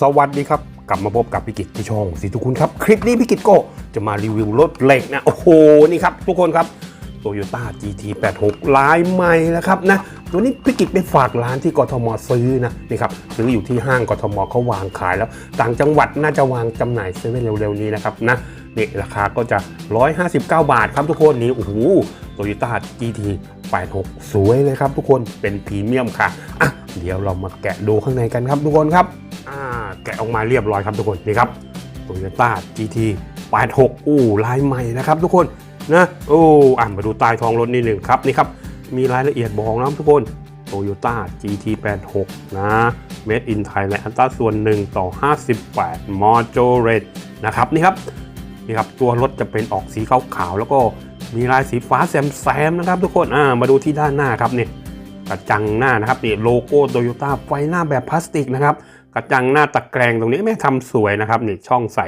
สวัสดีครับ กลับมาพบกับพิกิจที่ช่องสีทุกคุณครับ คลิปนี้พิกิจโก็จะมารีวิวรถเหล็กนะ โอ้โห นี่ครับ ทุกคนครับ Toyota GT86 ลายใหม่นะครับนะตัวนี้พิกิจไปฝากร้านที่กทมซื้อนะนี่ครับซื้ออยู่ที่ห้างกทมเขาวางขายแล้ว ต่างจังหวัดน่าจะวางจำหน่ายเซเว่นเร็วๆนี้นะครับนะนี่ราคาก็จะ 159 บาทครับทุกคนนี่โอ้โห Toyota GT 86 สวยเลยครับทุกคนเป็นพรีเมียมค่ะอะ เดี๋ยวเรามาแกะดูข้างในกันครับทุกคนครับ แกะออกมาเรียบร้อยครับทุกคนนี่ครับ Toyota GT 86อู้ลายใหม่นะครับทุกคนนะโอ้อ่ามาดูใต้ท้องรถนิดหนึ่งครับนี่ครับมีรายละเอียดบอกนะทุกคน Toyota GT 86 นะ Made in Thailand อัตราส่วน 1 ต่อ 58 m o d u l a t นะครับนี่ครับนี่ครับตัวรถจะเป็นออกสีขาวๆแล้วก็มีลายสีฟ้าแซมๆนะครับทุกคนอ่ามาดูที่ด้านหน้าครับนี่กระจังหน้านะครับนี่โลโก้โตโยต้าไฟหน้าแบบพลาสติกนะครับ กระจังหน้าตะแกรงตรงนี้แม่ทำสวยนะครับนี่ช่องใส่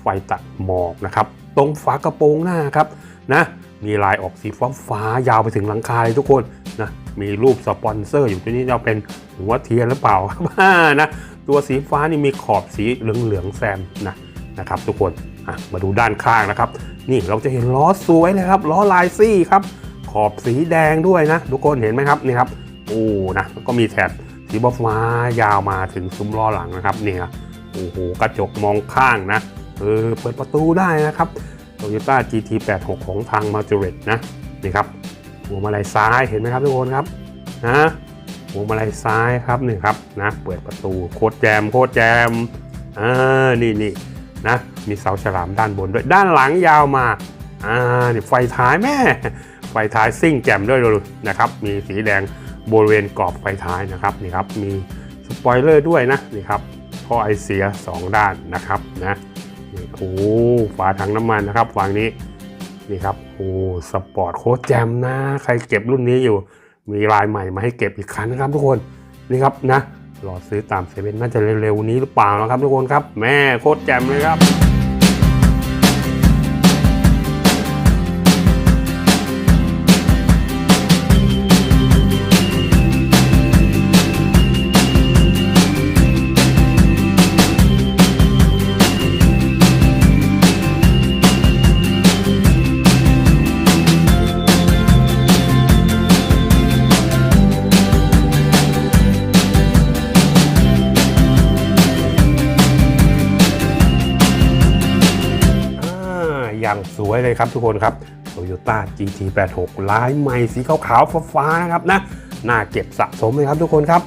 ไฟตัดหมอกนะครับตรงฝากระโปรงหน้าครับนะมีลายออกสีฟ้าฟ้ายาวไปถึงหลังคาเลยทุกคนนะมีรูปสปอนเซอร์อยู่ที่นี่จะเป็นหัวเทียนหรือเปล่าครับนะตัวสีฟ้านี่มีขอบสีเหลืองๆแซมนะนะครับ ทุกคนมาดูด้านข้างนะครับ นี่เราจะเห็นล้อสวยเลยครับล้อลายซี่ครับ ขอบสีแดงด้วยนะ ทุกคนเห็นไหมครับนี่ครับโอ้นะแล้วก็มีแถบ สีฟ้ายาวมาถึงซุ้มล้อหลังนะครับเนี่ครับโอ้โหกระจกมองข้างนะเออเปิดประตูได้นะครับ Toyota GT86 ของทาง m a j o r e t นะนี่ครับหัวมาลัยซ้ายเห็นไหมครับทุกคนครับนะหัวมาลัยซ้ายครับนี่ครับนะเปิดประตูโคตรแจมโคตรแจมอ่านี่นี่นะมีเสาฉลามด้านบนด้วยด้านหลังยาวมา อ่านี่ไฟท้ายแม่ไฟท้ายซิ่งแจ่มด้วยดูนะครับ มีสีแดงบริเวณกรอบไฟท้ายนะครับนี่ครับมีสปอยเลอร์ด้วยนะนี่ครับท่อไอเสีย 2 ด้านนะครับนะนี่โอ้ฝาถังน้ำมันนะครับฝั่งนี้นี่ครับโอ้สปอร์ตโคตรแจ่มนะ ใครเก็บรุ่นนี้อยู่ มีลายใหม่มาให้เก็บอีกคันนะครับทุกคนนี่ครับนะรอซื้อตามเซเว่นน่าจะเร็วๆนี้หรือเปล่านะครับทุกคนครับ แม่โคตรแจ่มเลยครับ อย่างสวยเลยครับทุกคนครับ Toyota GT86 ลายใหม่สีขาวๆฟ้าๆนะครับนะน่าเก็บสะสมเลยครับทุกคนครับ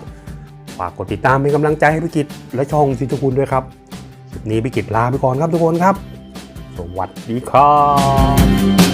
ฝากกดติดตามเป็นกำลังใจให้พิกิตและช่องสิทุคุณด้วยครับคลิปนี้พิกิตลาไปก่อนครับทุกคนครับ สวัสดีครับ